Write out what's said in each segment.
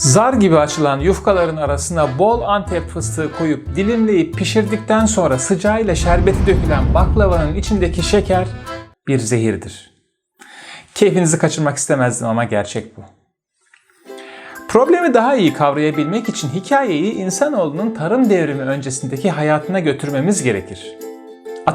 Zar gibi açılan yufkaların arasına bol antep fıstığı koyup dilimleyip pişirdikten sonra sıcağıyla şerbeti dökülen baklavanın içindeki şeker bir zehirdir. Keyfinizi kaçırmak istemezdim ama gerçek bu. Problemi daha iyi kavrayabilmek için hikayeyi insanoğlunun tarım devrimi öncesindeki hayatına götürmemiz gerekir.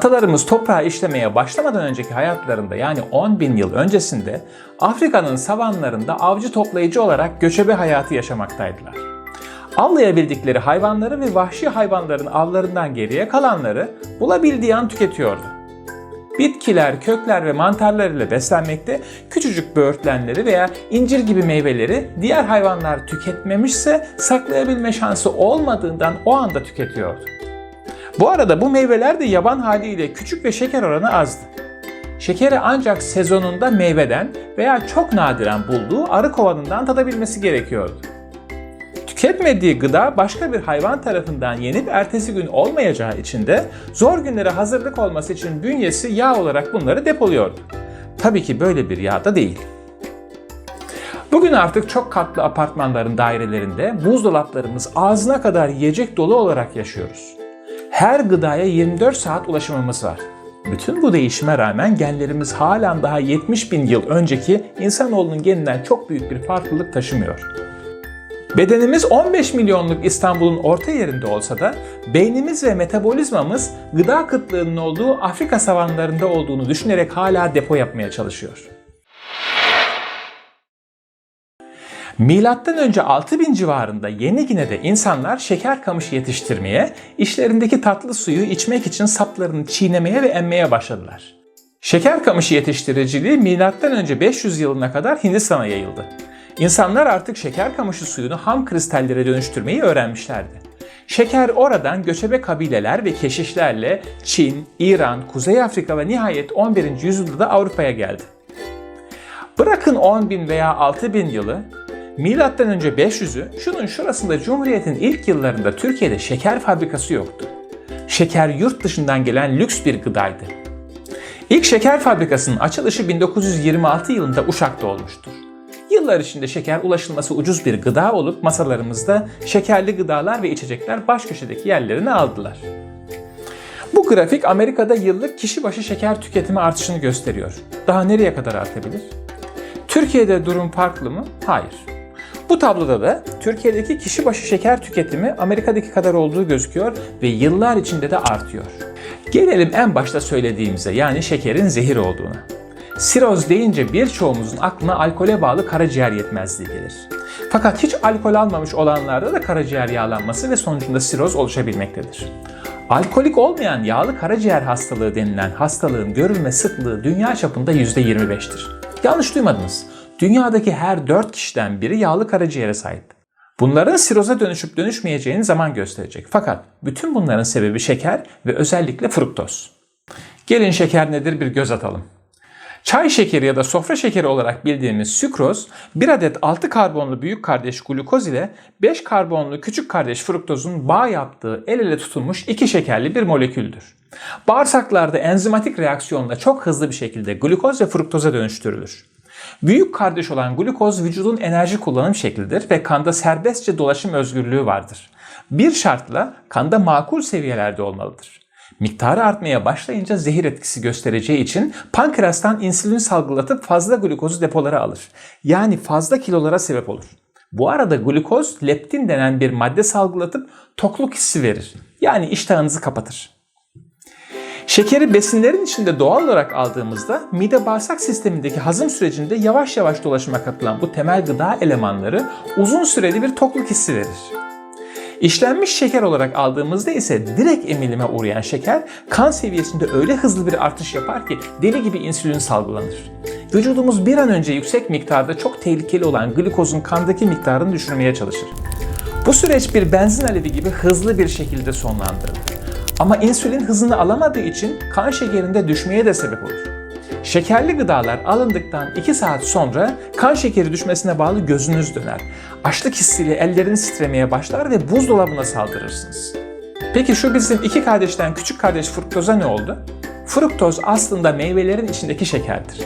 Atalarımız toprağı işlemeye başlamadan önceki hayatlarında yani 10 bin yıl öncesinde Afrika'nın savanlarında avcı toplayıcı olarak göçebe hayatı yaşamaktaydılar. Avlayabildikleri hayvanları ve vahşi hayvanların avlarından geriye kalanları bulabildiği an tüketiyordu. Bitkiler, kökler ve mantarlar ile beslenmekte, küçücük böğürtlenleri veya incir gibi meyveleri diğer hayvanlar tüketmemişse saklayabilme şansı olmadığından o anda tüketiyordu. Bu arada bu meyveler de yaban haliyle küçük ve şeker oranı azdı. Şekeri ancak sezonunda meyveden veya çok nadiren bulduğu arı kovanından tadabilmesi gerekiyordu. Tüketmediği gıda başka bir hayvan tarafından yenip ertesi gün olmayacağı için de zor günlere hazırlık olması için bünyesi yağ olarak bunları depoluyordu. Tabii ki böyle bir yağ da değil. Bugün artık çok katlı apartmanların dairelerinde buzdolaplarımız ağzına kadar yiyecek dolu olarak yaşıyoruz. Her gıdaya 24 saat ulaşımımız var. Bütün bu değişime rağmen genlerimiz halen daha 70 bin yıl önceki insanoğlunun geninden çok büyük bir farklılık taşımıyor. Bedenimiz 15 milyonluk İstanbul'un orta yerinde olsa da beynimiz ve metabolizmamız gıda kıtlığının olduğu Afrika savanlarında olduğunu düşünerek hala depo yapmaya çalışıyor. Milattan önce 6000 civarında Yeni Gine'de insanlar şeker kamışı yetiştirmeye, işlerindeki tatlı suyu içmek için saplarını çiğnemeye ve emmeye başladılar. Şeker kamışı yetiştiriciliği milattan önce 500 yılına kadar Hindistan'a yayıldı. İnsanlar artık şeker kamışı suyunu ham kristallere dönüştürmeyi öğrenmişlerdi. Şeker oradan göçebe kabileler ve keşişlerle Çin, İran, Kuzey Afrika ve nihayet 11. yüzyılda da Avrupa'ya geldi. Bırakın 10 bin veya 6 bin yılı, Milattan önce 500'ü, şunun şurasında Cumhuriyet'in ilk yıllarında Türkiye'de şeker fabrikası yoktu. Şeker yurt dışından gelen lüks bir gıdaydı. İlk şeker fabrikasının açılışı 1926 yılında Uşak'ta olmuştur. Yıllar içinde şeker ulaşılması ucuz bir gıda olup masalarımızda şekerli gıdalar ve içecekler baş köşedeki yerlerini aldılar. Bu grafik Amerika'da yıllık kişi başı şeker tüketimi artışını gösteriyor. Daha nereye kadar artabilir? Türkiye'de durum farklı mı? Hayır. Bu tabloda da Türkiye'deki kişi başı şeker tüketimi Amerika'daki kadar olduğu gözüküyor ve yıllar içinde de artıyor. Gelelim en başta söylediğimize yani şekerin zehir olduğuna. Siroz deyince birçoğumuzun aklına alkole bağlı karaciğer yetmezliği gelir. Fakat hiç alkol almamış olanlarda da karaciğer yağlanması ve sonucunda siroz oluşabilmektedir. Alkolik olmayan yağlı karaciğer hastalığı denilen hastalığın görülme sıklığı dünya çapında %25'tir. Yanlış duymadınız. Dünyadaki her 4 kişiden biri yağlı karaciğere sahip. Bunların siroza dönüşüp dönüşmeyeceğini zaman gösterecek. Fakat bütün bunların sebebi şeker ve özellikle fruktoz. Gelin şeker nedir bir göz atalım. Çay şekeri ya da sofra şekeri olarak bildiğimiz sükroz, bir adet 6 karbonlu büyük kardeş glukoz ile 5 karbonlu küçük kardeş fruktozun bağ yaptığı el ele tutulmuş iki şekerli bir moleküldür. Bağırsaklarda enzimatik reaksiyonla çok hızlı bir şekilde glukoz ve fruktoza dönüştürülür. Büyük kardeş olan glukoz vücudun enerji kullanım şeklidir ve kanda serbestçe dolaşım özgürlüğü vardır. Bir şartla kanda makul seviyelerde olmalıdır. Miktarı artmaya başlayınca zehir etkisi göstereceği için pankreastan insülin salgılatıp fazla glukozu depolara alır. Yani fazla kilolara sebep olur. Bu arada glukoz leptin denen bir madde salgılatıp tokluk hissi verir. Yani iştahınızı kapatır. Şekeri besinlerin içinde doğal olarak aldığımızda mide bağırsak sistemindeki hazım sürecinde yavaş yavaş dolaşıma katılan bu temel gıda elemanları uzun süreli bir tokluk hissi verir. İşlenmiş şeker olarak aldığımızda ise direkt emilime uğrayan şeker kan seviyesinde öyle hızlı bir artış yapar ki deli gibi insülin salgılanır. Vücudumuz bir an önce yüksek miktarda çok tehlikeli olan glikozun kandaki miktarını düşürmeye çalışır. Bu süreç bir benzin alevi gibi hızlı bir şekilde sonlandırılır. Ama insülin hızını alamadığı için kan şekerinde düşmeye de sebep olur. Şekerli gıdalar alındıktan 2 saat sonra kan şekeri düşmesine bağlı gözünüz döner. Açlık hissiyle elleriniz titremeye başlar ve buzdolabına saldırırsınız. Peki şu bizim iki kardeşten küçük kardeş fruktoza ne oldu? Fruktoz aslında meyvelerin içindeki şekerdir.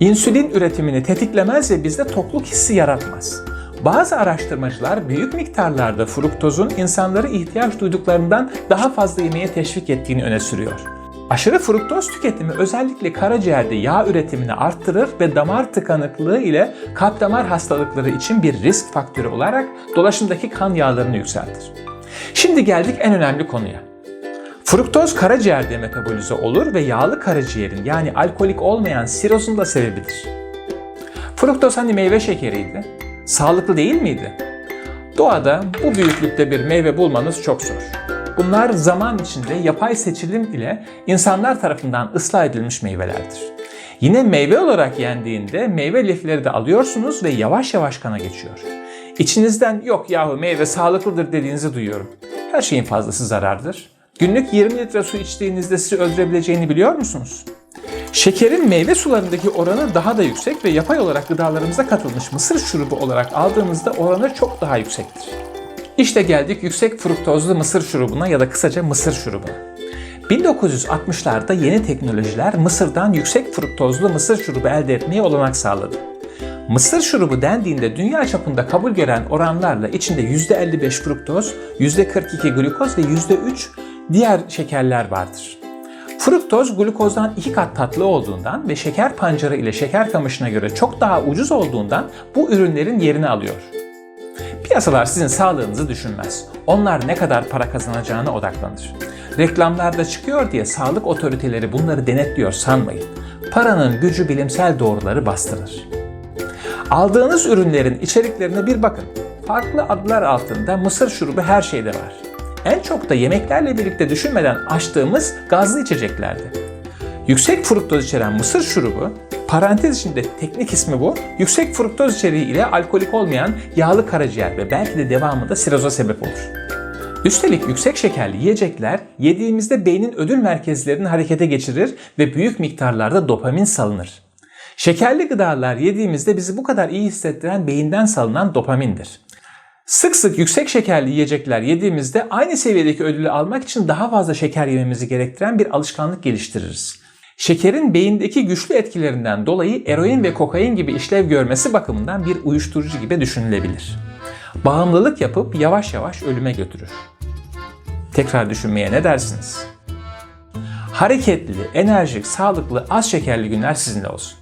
İnsülin üretimini tetiklemez ve bizde tokluk hissi yaratmaz. Bazı araştırmacılar büyük miktarlarda fruktozun insanları ihtiyaç duyduklarından daha fazla yemeye teşvik ettiğini öne sürüyor. Aşırı fruktoz tüketimi özellikle karaciğerde yağ üretimini arttırır ve damar tıkanıklığı ile kalp damar hastalıkları için bir risk faktörü olarak dolaşımdaki kan yağlarını yükseltir. Şimdi geldik en önemli konuya. Fruktoz karaciğerde metabolize olur ve yağlı karaciğerin yani alkolik olmayan sirozun da sebebidir. Fruktoz hani meyve şekeriydi. Sağlıklı değil miydi? Doğada bu büyüklükte bir meyve bulmanız çok zor. Bunlar zaman içinde yapay seçilim ile insanlar tarafından ıslah edilmiş meyvelerdir. Yine meyve olarak yendiğinde meyve lifleri de alıyorsunuz ve yavaş yavaş kana geçiyor. İçinizden yok yahu meyve sağlıklıdır dediğinizi duyuyorum. Her şeyin fazlası zarardır. Günlük 20 litre su içtiğinizde sizi öldürebileceğini biliyor musunuz? Şekerin meyve sularındaki oranı daha da yüksek ve yapay olarak gıdalarımıza katılmış mısır şurubu olarak aldığımızda oranı çok daha yüksektir. İşte geldik yüksek fruktozlu mısır şurubuna ya da kısaca mısır şurubuna. 1960'larda yeni teknolojiler Mısır'dan yüksek fruktozlu mısır şurubu elde etmeye olanak sağladı. Mısır şurubu dendiğinde dünya çapında kabul gören oranlarla içinde %55 fruktoz, %42 glukoz ve %3 diğer şekerler vardır. Fruktoz glukozdan iki kat tatlı olduğundan ve şeker pancarı ile şeker kamışına göre çok daha ucuz olduğundan bu ürünlerin yerini alıyor. Piyasalar sizin sağlığınızı düşünmez. Onlar ne kadar para kazanacağına odaklanır. Reklamlarda çıkıyor diye sağlık otoriteleri bunları denetliyor sanmayın. Paranın gücü bilimsel doğruları bastırır. Aldığınız ürünlerin içeriklerine bir bakın. Farklı adlar altında mısır şurubu her şeyde var. En çok da yemeklerle birlikte düşünmeden açtığımız gazlı içeceklerdi. Yüksek fruktoz içeren mısır şurubu, parantez içinde teknik ismi bu, yüksek fruktoz içeriği ile alkolik olmayan yağlı karaciğer ve belki de devamında siroza sebep olur. Üstelik yüksek şekerli yiyecekler yediğimizde beynin ödül merkezlerini harekete geçirir ve büyük miktarlarda dopamin salınır. Şekerli gıdalar yediğimizde bizi bu kadar iyi hissettiren beyinden salınan dopamindir. Sık sık yüksek şekerli yiyecekler yediğimizde aynı seviyedeki ödülü almak için daha fazla şeker yememizi gerektiren bir alışkanlık geliştiririz. Şekerin beyindeki güçlü etkilerinden dolayı eroin ve kokain gibi işlev görmesi bakımından bir uyuşturucu gibi düşünülebilir. Bağımlılık yapıp yavaş yavaş ölüme götürür. Tekrar düşünmeye ne dersiniz? Hareketli, enerjik, sağlıklı, az şekerli günler sizinle olsun.